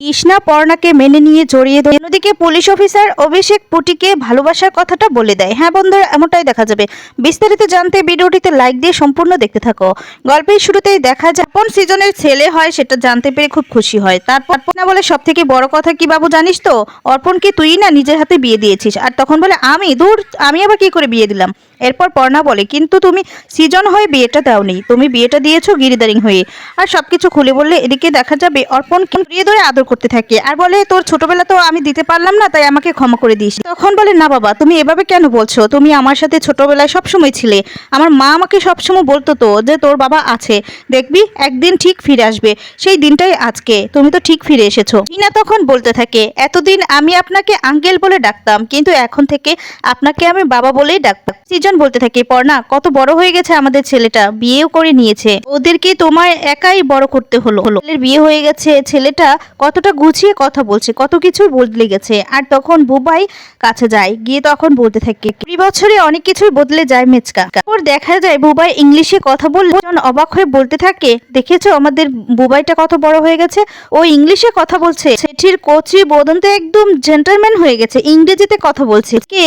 কৃষ্ণা পর্ণাকে মেনে নিয়ে জড়িয়ে ধরে। অন্যদিকে পুলিশ অফিসার অভিষেক পুটিকে ভালোবাসার কথাটা বলে দেয়। হ্যাঁ বন্ধুরা, এমনটাই দেখা যাবে। বিস্তারিত জানতে ভিডিওটিতে লাইক দিয়ে সম্পূর্ণ দেখতে থাকো। গল্পের শুরুতেই দেখা যায়, কোন সিজনের ছেলে হয় সেটা জানতে পেরে খুব খুশি হয়। তারপর না বলে সব থেকে বড় কথা কি বাবু জানিস তো? অর্পণকে তুই না নিজের হাতে বিয়ে দিয়েছিস? আর তখন বলে, আমি? দূর, আমি আবার কি করে বিয়ে দিলাম? এরপর পর্ণা বলে, কিন্তু তুমি সিজন হয়ে বিয়েটা দাওনি। তুমি বিয়েটা দিয়েছ গিরিদারিং হয়ে। আর সবকিছু খুলে বললে, এদিকে দেখা যাবে, অর্পণ বিয়ে ধরে আদর করতে থাকে। আর বলে, তোর ছোটবেলা তো আমি দিতে পারলাম না, তাই আমাকে ক্ষমা করে দিস। তখন বলে, না বাবা, তুমি এভাবে কেন বলছো? তুমি আমার সাথে ছোটবেলায় সবসময় ছিলে। আমার মা আমাকে সবসময় বলতো তো যে, তোর বাবা আছে। দেখবি, একদিন ঠিক ফিরে আসবে। সেই দিনটাই আজকে। তুমি তো ঠিক ফিরে এসেছ। টিনা তখন বলতে থাকে, এতদিন আমি আপনাকে আঙ্কেল বলে ডাকতাম, কিন্তু এখন থেকে আপনাকে আমি বাবা বলেই ডাকতাম। সৃজন বলতে থাকে, পর্ণা, কত বড় হয়ে গেছে আমাদের ছেলেটা। বিয়েও করে নিয়েছে। ওদেরকে তোমার একাই বড় করতে হলো। হলো বিয়ে হয়ে গেছে। ছেলেটা কতটা গুছিয়ে কথা বলছে, কত কিছুই বদলে গেছে। আর তখন বুবাই কাছে যায়, গিয়ে তখন বলতে থাকে কুড়ি বছরে অনেক কিছুই বদলে যায় মেচকা। ওর দেখা যায়, বুবাই ইংলিশে কথা বললে অবাক হয়ে বলতে থাকে, দেখেছ আমাদের বুবাইটা কত বড় হয়ে গেছে? ও ইংলিশে কথা বলছে। সেঠির কচি বদন্ত একদম জেন্টালম্যান হয়ে গেছে, ইংরেজিতে কথা বলছে। কে?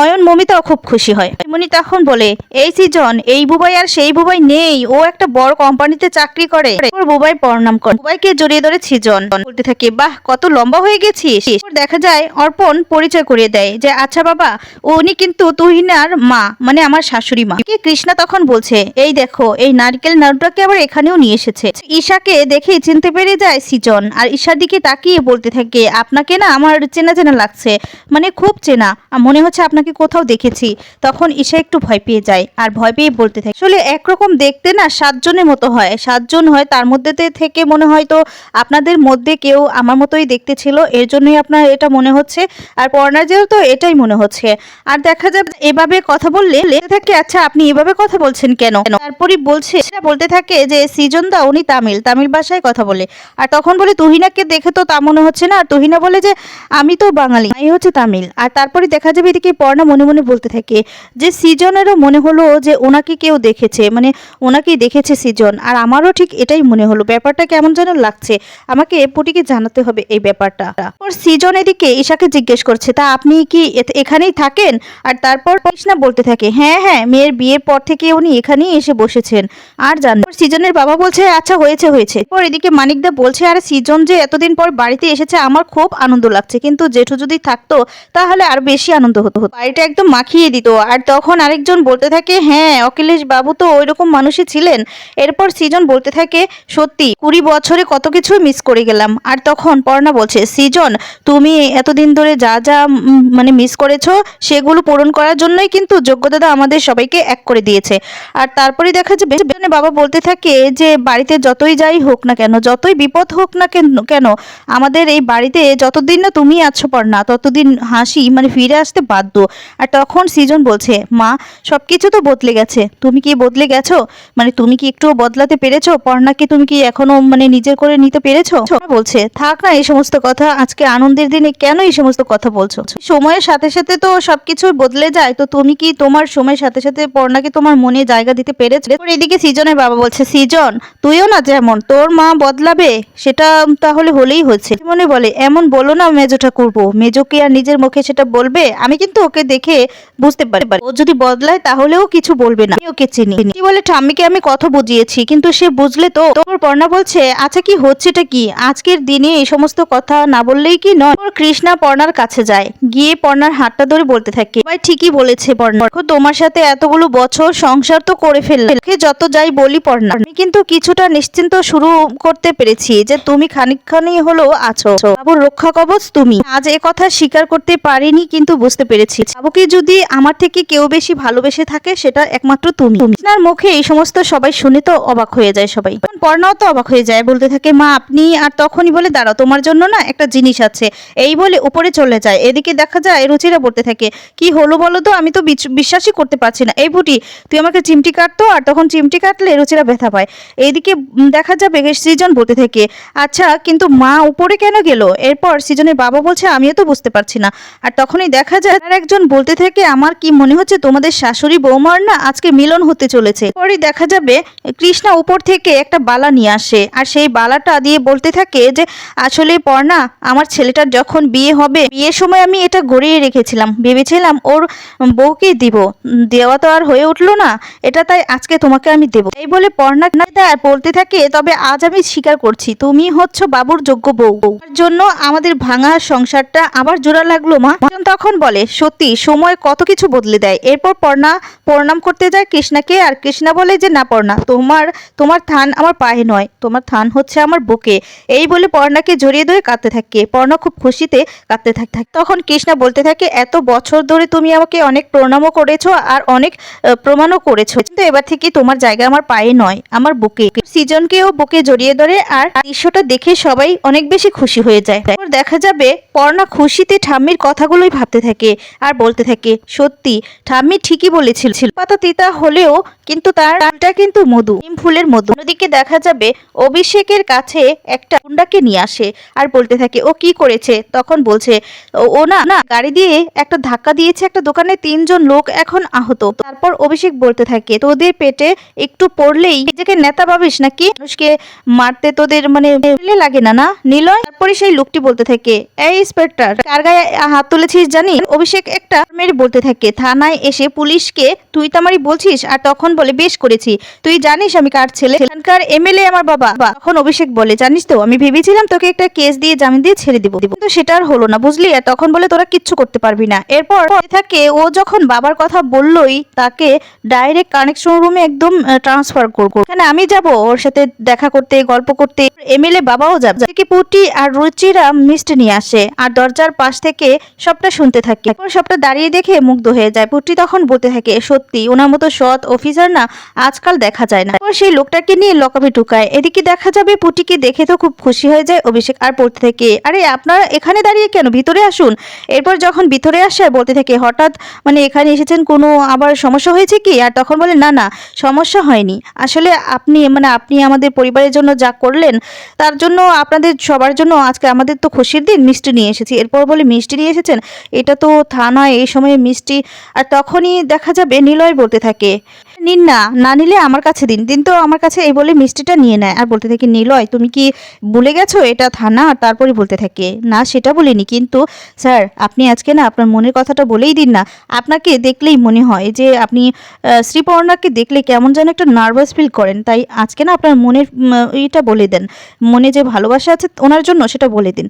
অয়ন মমিতাও খুব খুশি হয়। মনি তখন বলে, এই সিজন, এই বুবাই আর সেই বুবাই নেই, ও একটা বড় কোম্পানিতে চাকরি করে। ওর বুবাই প্রণাম করে। বুবাইকে জড়িয়ে ধরে সিজন। বলতে থাকে। বাহ, কত লম্বা হয়ে গেছিস। দেখা যায় অর্পণ পরিচয় করিয়ে দেয় যে আচ্ছা বাবা, উনি কিন্তু তুহিনার মা মানে আমার শাশুড়ি মা। কৃষ্ণা তখন বলছে, এই দেখো, এই নারকেল নাড়ুটাকে আবার এখানেও নিয়ে এসেছে। ঈশাকে দেখেই চিনতে পেরে যায় সিজন, আর ঈশার দিকে তাকিয়ে বলতে থাকে, আপনাকে না আমার চেনা চেনা লাগছে মানে খুব চেনা মনে হচ্ছে আপনাকে কোথাও দেখেছি। তখন ঈশা একটু ভয় পেয়ে যায়, আর ভয় পেয়ে বলতে থাকে, আসলে একরকম দেখতে না সাতজনের মতো হয়। সাতজন হয় তার মধ্যে থেকে মনে হয় তো আপনাদের মধ্যে কেউ আমার মতোই দেখতে ছিল, এর জন্যই আপনার এটা মনে হচ্ছে। আর পর্ণার যেহেতু এটাই মনে হচ্ছে। আর দেখা যাবে এভাবে কথা বললে থাকে আচ্ছা আপনি এভাবে কথা বলছেন কেন? তারপরই বলছে, সেটা বলতে থাকে যে সিজন দা উনি তামিল। তামিল ভাষায় কথা বলে। আর তখন বলে, তুহিনাকে দেখে তো তা মনে হচ্ছে না। আর তুহিনা বলে যে, আমি তো বাঙালি এই হচ্ছে তামিল। আর তারপরে দেখা যাবে এদিকে পর্ণা মনে মনে বলতে থাকে যে, সিজনেরও মনে হলো যে ওনাকে কেউ দেখেছে। মানে ওনাকেই দেখেছে সিজন। আর আমারও ঠিক এটাই মনে হলো। ব্যাপারটা কেমন যেন লাগছে। আমাকে পুটিকে জানাতে হবে এই ব্যাপারটা। ওর সিজন এদিকে ঈশাকে জিজ্ঞেস করছে, তা আপনি কি এখানেই থাকেন? আর তারপর কৃষ্ণা বলতে থাকে হ্যাঁ হ্যাঁ মেয়ের বিয়ের পর থেকে উনি এখানেই এসে বসেছেন। আর জান সিজনের বাবা বলছে আচ্ছা হয়েছে হয়েছে। পর এদিকে মানিকদা বলছে, আর, সিজন যে এতদিন পর বাড়িতে এসেছে, আমার খুব আনন্দ লাগছে। কিন্তু জেঠু যদি থাকতো, তাহলে আর বেশি আনন্দ হতো বাড়িটা একদম মাখিয়ে দিত। আর তখন আরেকজন বলতে থাকে হ্যাঁ অখিলেশ বাবু তো ওই রকম মানুষই ছিলেন। এরপর সিজন বলতে থাকে, সত্যি, কুড়ি বছরে কত কিছু মিস করে গেলাম। আর তখন পর্ণা বলছে, সিজন, তুমি এতদিন ধরে যা যা মানে মিস করেছ, সেগুলো পূরণ করার জন্যই কিন্তু যোগ্যদাদা আমাদের সবাইকে এক করে দিয়েছে। আর তারপরে দেখা যাবে বাবা বলতে থাকে যে, বাড়িতে যতই যাই হোক না কেন, যতই বিপদ হোক না কেন কেন, আমাদের এই বাড়িতে যতদিন না তুমি আছো পর্ণা, ততদিন হাসি মানে ফিরে আসতে বাধ্য। আর তখন সিজন বলছে, মা সব কিছু তো বদলে গেছে, তুমি কি বদলে গেছো? মানে তুমি কি একটুও বদলাতে পেরেছ? পর্ণাকে তুমি কি এখনও মানে নিজের করে নিতে পেরেছ? বলছে থাক না, এই সমস্ত কথা। আজকে আনন্দের দিনে কেন এই সমস্ত কথা বলছো? সময়ের সাথে সাথে তো সবকিছু বদলে যায়। তো তুমি কি তোমার সময়ের সাথে সাথে পর্ণাকে তোমার মনে জায়গা দিতে পেরেছ এদিকে সিজনের বাবা বলছে, সিজন, তুইও না যেমন, তোর মা বদলাবে? সেটা তাহলে হলেই হচ্ছে। মনে বলে, এমন বলো না মেজোটা করব মেজোকে আর নিজের মুখে সেটা বলবে? আমি কিন্তু ওকে দেখে বুঝতে পারি। ও যদি বদলায় তাহলেও কিছু বলবে না। ওকে চিনি কি বলে, ঠাম্মিকে আমি কথা বুঝিয়েছি, কিন্তু সে বুঝলে তো? তোর পর্ণা বলছে আচ্ছা কি হচ্ছেটা কি? আজকের দিনে এই সমস্ত কথা না বললেই কি নয়? কৃষ্ণা পর্ণার কাছে যায়। গিয়ে পর্ণার হাতটা ধরে বলতে থাকে ভাই ঠিকই বলেছে পর্ণা। তোমার সাথে এতগুলো বছর সংসার তো করে ফেললে। যত যাই বলি পর্ণা, আমি কিন্তু কিছুটা নিশ্চিন্ত শুরু করতে পেরেছি যে তুমি খানিকখানি হলেও আছো। বাবুর রক্ষা কবচ তুমি। আজ এ কথা স্বীকার করতে পারিনি কিন্তু বুঝতে পেরেছি। বাবুকে যদি আমার থেকে কেউ বেশি ভালোবেসে থাকে, সেটা একমাত্র তুমি। আপনার মুখে এই সমস্ত সবাই শুনে তো অবাক হয়ে যায় সবাই। পর্ণাও তো অবাক হয়ে যায়, বলতে থাকে, মা, আপনি আর তখনই বলে, দাঁড়াও, তোমার জন্য না একটা জিনিস আছে। এই বলে উপরে চলে যায়। এদিকে দেখা যায় রুচিরা বলতে থাকে। কি হলো বলো তো? আমি তো বিশ্বাসই করতে পারছি না। এই বুটি, তুই আমাকে চিমটি কাটতো আর তখন চিমটি কাটলে রুচিরা ব্যথা পায়। এইদিকে দেখা যাবে সৃজন বলতে থাকে। আচ্ছা কিন্তু মা উপরে কেন গেল? এরপর সৃজনের বাবা বলছে, আমিও তো বুঝতে পারছি না। আর তখনই দেখা যায়, আর একজন বলতে থাকে, আমার কি মনে হচ্ছে তোমাদের শাশুড়ি বৌমার না আজকে মিলন হতে চলেছে? পরে দেখা যাবে, কৃষ্ণা উপর থেকে একটা বালা নিয়ে আসে। আর সেই বালাটা দিয়ে বলতে থাকে যে আসলে পর্ণা আমার ছেলেটার যখন বিয়ে হবে, বিয়ের সময় আমি এটা গড়িয়ে রেখেছিলাম। ভেবেছিলাম ওর বউকে দিব। দেওয়া তো আর হয়ে উঠল না, এটা তাই আজকে তোমাকে আমি দেবো। এই বলে পর্ণা আর বলতে থাকে, তবে আজ আমি স্বীকার করছি, তুমি হচ্ছ বাবুর যোগ্য বউ। জন্য আমাদের ভাঙা সংসারটা আবার জোড়া লাগল, মা। তখন বলে, সত্যি, সময় কত কিছু বদলে দেয়। এরপর পর্ণা প্রণাম করতে যায় কৃষ্ণাকে, আর কৃষ্ণা বলে যে, না পর্ণা তোমার তোমার থান আমার পায়ে নয়, তোমার থান হচ্ছে আমার বুকে। এই বলে পর্ণাকে জড়িয়ে ধরে কাঁদতে থাকে। পর্ণা খুব খুশিতে কাঁদতে থাকে। তখন কৃষ্ণা বলতে থাকে, এত বছর ধরে তুমি আমাকে অনেক প্রণামও করেছ আর অনেক প্রমাণও করেছ। কিন্তু এবার থেকে তোমার জায়গা আমার পায়ে নয়, আমার বুকে। সিজনকেও বুকে জড়িয়ে ধরে আর দৃশ্যটা দেখে সবাই অনেক বেশি খুশি হয়ে যায়। দেখা যাবে, পর্ণা খুশিতে ঠাম্মির কথাগুলোই ভাবতে থাকে আর বলতে থাকে, সত্যি, ঠাম্মি ঠিকই বলেছিল। পাতা তিতা হলেও কিন্তু তার নামটা কিন্তু মধু ফুলের মধু। অন্যদিকে দেখা যাবে, অভিষেকের কাছে একটা গুন্ডাকে নিয়ে আসে আর বলতে থাকে, ও কি করেছে? তখন বলছে, "ও- না না, গাড়ি দিয়ে একটা ধাক্কা দিয়েছে একটা দোকানে তিনজন লোক এখন আহত। তারপর অভিষেক বলতে থাকে, তোদের পেটে একটু পড়লেই নিজেকে নেতা ভাবিস নাকি? মানুষকে মারতে তোদের মানে লাগে না না? নিলয়? তারপরে সেই লোকটি বলতে থাকে, এই ইন্সপেক্টর, কার গায়ে হাত তুলেছিস জানি অভিষেক একটা মেরে বলতে থাকে, থানায় এসে পুলিশকে তুই তামারি বলছিস, আর তখন বলে, বেশ করেছি। তুই জানিস আমি কার ছেলে? এখানকার এমএলএ আমার বাবা। তখন অভিষেক বলে, জানিস তো, আমি ভেবেছিলাম তোকে একটা কেস দিয়ে জামিন দিয়ে ছেড়ে দিব কিন্তু সেটা আর হলো না, বুঝলি? আর তখন বলে, তোরা কিচ্ছু করতে পারবি না। এরপর থাকে, ও যখন বাবার কথা বললোই, তাকে ডাইরেক্ট কানেকশন রুমে একদম ট্রান্সফার করব এখানে আমি যাব, ওর সাথে দেখা করতে, গল্প করতে। এমএলএ বাবাও যাবে। কি পুটি আর রুচিরা মিষ্টি নিয়ে আসে, আর দরজার পাশ থেকে সবটা শুনতে থাকে। এরপর সবটা দাঁড়িয়ে দেখে মুগ্ধ হয়ে যায়। পুটি তখন বলতে থাকে, সত্যি, ওনার মতো সৎ অফিসার না আজকাল দেখা যায় না। সেই লোকটাকে নিয়ে লকাপে ঢুকায়। এদিকে দেখা যাবে পুটিকে দেখে তো খুব খুশি হয়ে যায় অভিষেক আর পড়তে থেকে, আরে, আপনারা এখানে দাঁড়িয়ে কেন? ভিতরে আসুন। এরপর যখন ভিতরে আসে বলতে থাকে, হঠাৎ মানে এখানে এসেছেন, কোনো আবার সমস্যা হয়েছে কি? আর তখন বলে, না না, সমস্যা হয়নি। আসলে আপনি মানে আপনি আমাদের পরিবারের জন্য যা করলেন, তার জন্য আপনাদের সবার জন্য আজকে আমাদের তো খুশির দিন, মিষ্টি নিয়ে এসেছি। এরপর বলে, মিষ্টি নিয়ে এসেছেন? এটা তো থানায় এই সময়ে মিষ্টি। আর তখনই দেখা যাবে, নিলয় বলতে থাকে নিন না না নিলে আমার কাছে দিন। দিন তো আমার কাছে এই বলে মিষ্টিটা নিয়ে নেয়। আর বলতে থাকে, নিলয়, তুমি কি ভুলে গেছো? এটা থানা আর তারপরে বলতে থাকে। না, সেটা বলিনি, কিন্তু স্যার, আপনি আজকে না আপনার মনের কথাটা বলেই দিন না। আপনাকে দেখলেই মনে হয় যে আপনি শ্রীপর্ণাকে দেখলে কেমন যেন একটা নার্ভাস ফিল করেন। তাই আজকে না আপনার মনের ইটা বলে দেন। মনে যে ভালোবাসা আছে ওনার জন্য সেটা বলে দিন।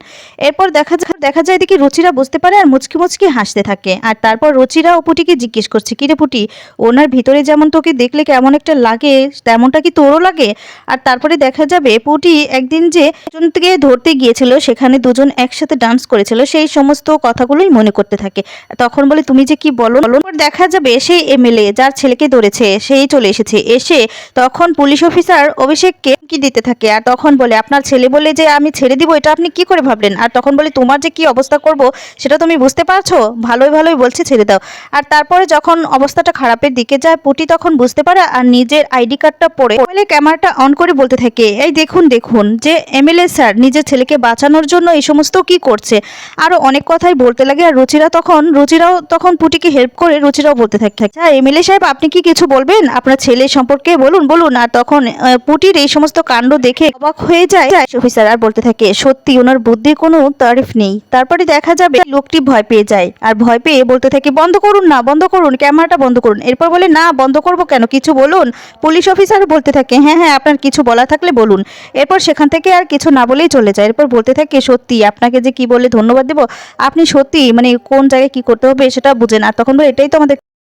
এরপর দেখা যায় দেখা যায় দেখি রুচিরা বুঝতে পারে আর মুচকি মুচকি হাসতে থাকে। আর তারপর রুচিরা ও পুটিকে জিজ্ঞেস করছে কিরে পুটি? ওনার ভিতরে যেমন তোকে দেখলে কেমন একটা লাগে, তেমনটা কি তোরও লাগে? আর তারপরে দেখা যাবে পুটি একদিন যে একজনকে ধরতে গিয়েছিল, সেখানে দুজন একসাথে ডান্স করেছিল, সেই সমস্ত কথাগুলোই মনে করতে থাকে। তখন বলে, তুমি যে কি বলো? বলো। দেখা যাবে সেই এমএলএ যার ছেলেকে ধরেছে, সেই চলে এসেছে। এসে তখন পুলিশ অফিসার অভিষেককে কি দিতে থাকে। আর তখন বলে, আপনার ছেলে বলে যে আমি ছেড়ে দিব, এটা আপনি কি করে ভাবলেন? আর তখন বলে, তোমার যে কি অবস্থা করব, সেটা তুমি বুঝতে পারছ? ভালোই ভালোই বলছে, ছেড়ে দাও। আর তারপরে যখন অবস্থাটা খারাপের দিকে যায়, পুটি তখন বুঝতে পারে আর নিজের আইডি কার্ডটা পরে মোবাইলে ক্যামেরাটা অন করে বলতে থাকে, এই দেখুন দেখুন, যে এমএলএ স্যার নিজের ছেলেকে বাঁচানোর জন্য এই সমস্ত কি করছে? আরও অনেক কথাই বলতে লাগে আর রুচিরা তখন, রুচিরাও তখন পুটিকে হেল্প করে রুচিরাও বলতে থাকে আচ্ছা এমএলএ সাহেব, আপনি কি কিছু বলবেন? আপনার ছেলে সম্পর্কে বলুন বলুন। আর তখন পুটির এই সমস্ত কাণ্ড দেখে অবাক হয়ে যায় অফিসার আর বলতে থাকে, সত্যি, ওনার বুদ্ধির কোনো তারিফ নেই। তারপরে দেখা যাবে লোকটি ভয় পেয়ে যায়। আর ভয় পেয়ে বলতে থাকে, বন্ধ করুন না, বন্ধ করুন, ক্যামেরাটা বন্ধ করুন। এরপর বলে, না, বন্ধ করব কেন? কিছু বলুন? পুলিশ অফিসার বলতে থাকে হ্যাঁ হ্যাঁ আপনার কিছু বলা থাকলে বলুন। এরপর সেখান থেকে আর কিছু না বলেই চলে যায়। এরপর বলতে থাকে, সত্যি, আপনাকে যে কি বলে ধন্যবাদ দেব? আপনি সত্যি মানে কোন জায়গায় কি করতে হবে সেটা বুঝেন। আর তখন এটাই তো আমাদের